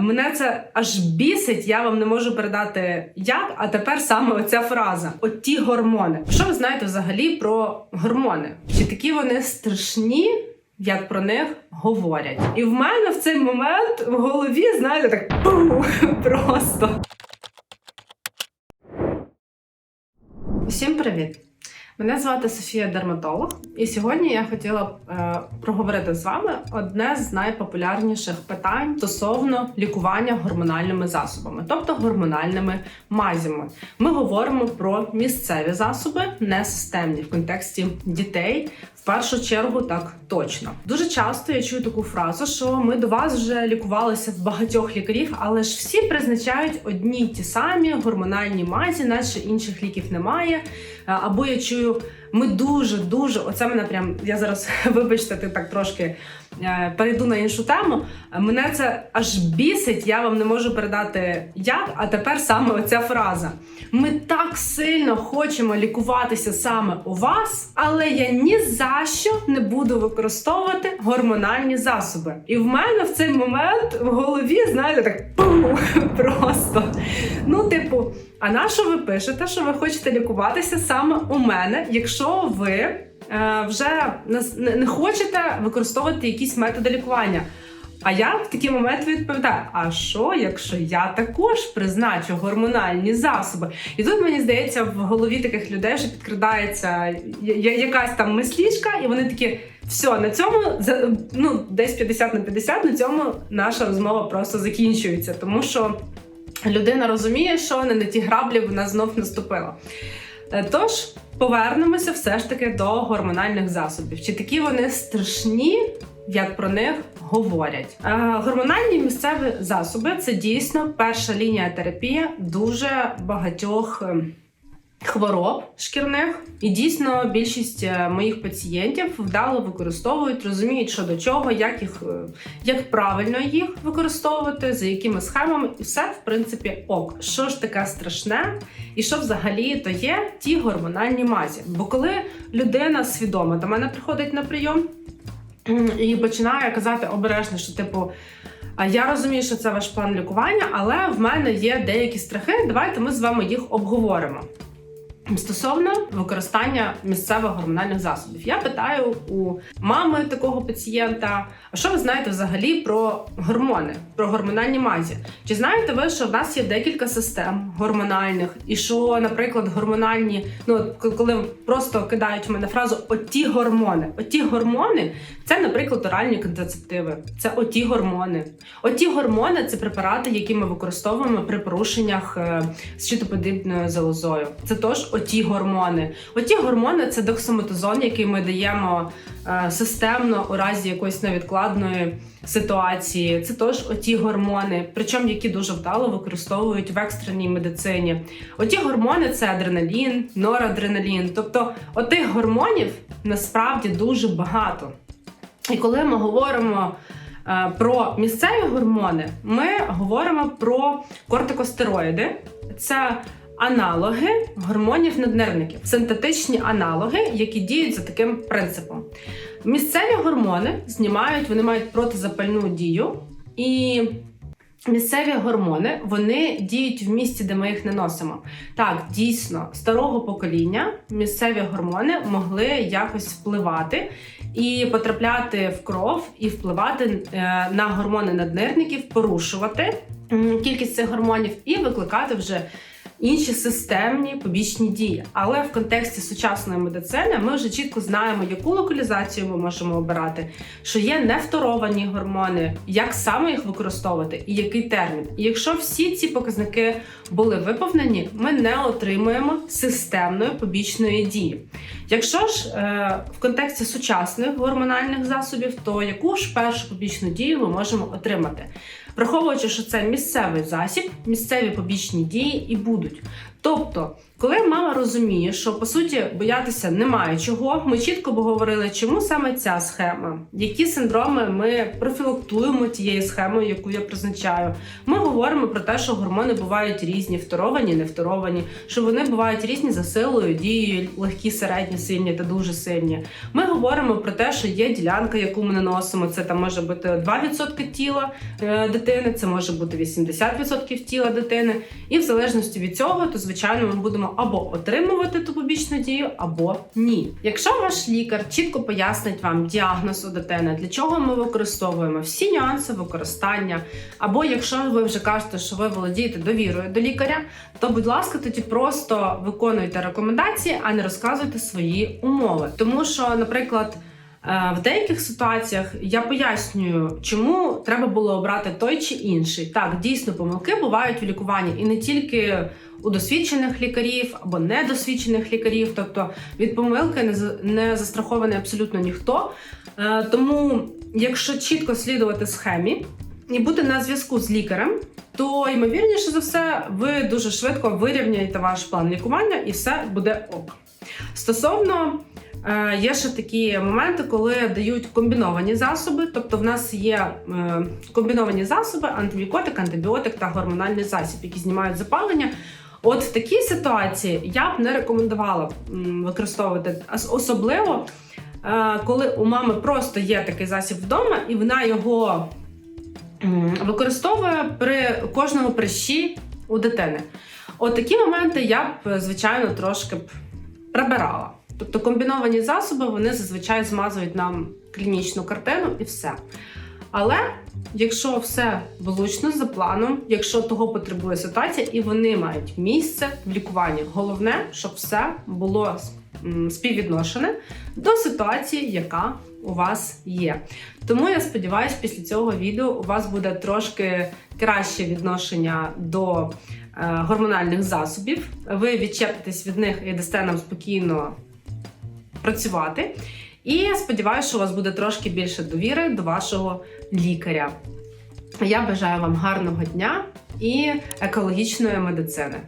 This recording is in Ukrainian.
Мене це аж бісить, я вам не можу передати як. А тепер саме оця фраза: от ті гормони. Що ви знаєте взагалі про гормони? Чи такі вони страшні? Як про них говорять, і в мене в цей момент в голові, знаєте, так пу, просто. Всім привіт! Мене звати Софія Дерматолог, і сьогодні я хотіла е, проговорити з вами одне з найпопулярніших питань стосовно лікування гормональними засобами, тобто гормональними мазями. Ми говоримо про місцеві засоби, не системні в контексті дітей. Першу чергу так точно. Дуже часто я чую таку фразу, що ми до вас вже лікувалися в багатьох лікарів, але ж всі призначають одні й ті самі гормональні мазі, наче інших ліків немає. Або я чую, ми дуже дуже оце мене прям. Я зараз вибачте, ти так трошки е, перейду на іншу тему. Мене це аж бісить, я вам не можу передати як. А тепер саме оця фраза. Ми так сильно хочемо лікуватися саме у вас, але я ні за що не буду використовувати гормональні засоби. І в мене в цей момент в голові, знаєте, так пу, просто. Ну, типу, а на що ви пишете, що ви хочете лікуватися саме у мене, якщо ви е, вже не, хочете використовувати якісь методи лікування? А я в такий момент відповідаю: а що, якщо я також призначу гормональні засоби? І тут мені здається, в голові таких людей вже підкрадається якась там мислішка, і вони такі. Все, на цьому ну, десь 50 на 50, на цьому наша розмова просто закінчується, тому що людина розуміє, що не на ті граблі вона знов наступила. Е, Тож повернемося все ж таки до гормональних засобів. Чи такі вони страшні, як про них говорять? Е, Гормональні місцеві засоби це дійсно перша лінія терапії дуже багатьох. Хвороб шкірних і дійсно більшість е, моїх пацієнтів вдало використовують, розуміють, що до чого, як їх е, як правильно їх використовувати, за якими схемами, і все в принципі ок. Що ж таке страшне, і що взагалі то є ті гормональні мазі? Бо коли людина свідома до мене приходить на прийом і починає казати обережно, що типу. А я розумію, що це ваш план лікування, але в мене є деякі страхи. Давайте ми з вами їх обговоримо. Стосовно використання місцевих гормональних засобів, я питаю у мами такого пацієнта: а що ви знаєте взагалі про гормони, про гормональні мазі? Чи знаєте ви, що в нас є декілька систем гормональних, і що, наприклад, гормональні, ну коли просто кидають в мене фразу оті гормони, оті гормони це, наприклад, оральні контрацептиви, це оті гормони. Оті гормони це препарати, які ми використовуємо при порушеннях е, щитоподібною залозою. Це тож оті гормони. Оті гормони це доксаметазон, який ми даємо е, системно у разі якоїсь невідкладної ситуації. Це тож оті гормони, причому які дуже вдало використовують в екстреній медицині. Оті гормони це адреналін, норадреналін. Тобто, отих гормонів насправді дуже багато. І коли ми говоримо е, про місцеві гормони, ми говоримо про кортикостероїди. Це аналоги гормонів наднервників, синтетичні аналоги, які діють за таким принципом. Місцеві гормони знімають, вони мають протизапальну дію, і місцеві гормони вони діють в місці, де ми їх не носимо. Так, дійсно, старого покоління місцеві гормони могли якось впливати і потрапляти в кров, і впливати е, на гормони наднирників, порушувати кількість цих гормонів і викликати вже. Інші системні побічні дії, але в контексті сучасної медицини ми вже чітко знаємо, яку локалізацію ми можемо обирати, що є нефторовані гормони, як саме їх використовувати і який термін. І якщо всі ці показники були виповнені, ми не отримуємо системної побічної дії. Якщо ж е, в контексті сучасних гормональних засобів, то яку ж першу побічну дію ми можемо отримати? Враховуючи, що це місцевий засіб, місцеві побічні дії і будуть. Тобто, коли мама розуміє, що по суті боятися немає чого, ми чітко говорили, чому саме ця схема, які синдроми ми профілактуємо тією схемою, яку я призначаю. Ми говоримо про те, що гормони бувають різні, второвані, не второвані, що вони бувають різні за силою, дією, легкі, середні, сильні та дуже сильні. Ми говоримо про те, що є ділянка, яку ми наносимо. Це там може бути 2% тіла е, дитини, це може бути 80% тіла дитини. І в залежності від цього, то звичайно ми будемо або отримувати ту побічну дію, або ні. Якщо ваш лікар чітко пояснить вам діагноз у дитини, для чого ми використовуємо всі нюанси використання, або якщо ви вже кажете, що ви володієте довірою до лікаря, то будь ласка, тоді просто виконуйте рекомендації, а не розказуйте свої умови. Тому що, наприклад. Е, В деяких ситуаціях я пояснюю, чому треба було обрати той чи інший. Так, дійсно, помилки бувають у лікуванні і не тільки у досвідчених лікарів або недосвідчених лікарів. Тобто від помилки не за- не застрахований абсолютно ніхто. Е, Тому, якщо чітко слідувати схемі і бути на зв'язку з лікарем, то ймовірніше за все, ви дуже швидко вирівняєте ваш план лікування і все буде ок. Стосовно Є ще такі моменти, коли дають комбіновані засоби. Тобто, в нас є е, комбіновані засоби, антибіотик, антибіотик та гормональний засіб, які знімають запалення. От в такій ситуації я б не рекомендувала використовувати особливо, е, коли у мами просто є такий засіб вдома, і вона його використовує при кожному прищі у дитини. От такі моменти я б, звичайно, трошки б прибирала. Тобто комбіновані засоби вони зазвичай змазують нам клінічну картину і все. Але якщо все влучно за планом, якщо того потребує ситуація, і вони мають місце в лікуванні, головне, щоб все було співвідношене до ситуації, яка у вас є. Тому я сподіваюся, після цього відео у вас буде трошки краще відношення до е, гормональних засобів. Ви відчепитесь від них і дасте нам спокійно працювати. І я сподіваюся, що у вас буде трошки більше довіри до вашого лікаря. Я бажаю вам гарного дня і екологічної медицини.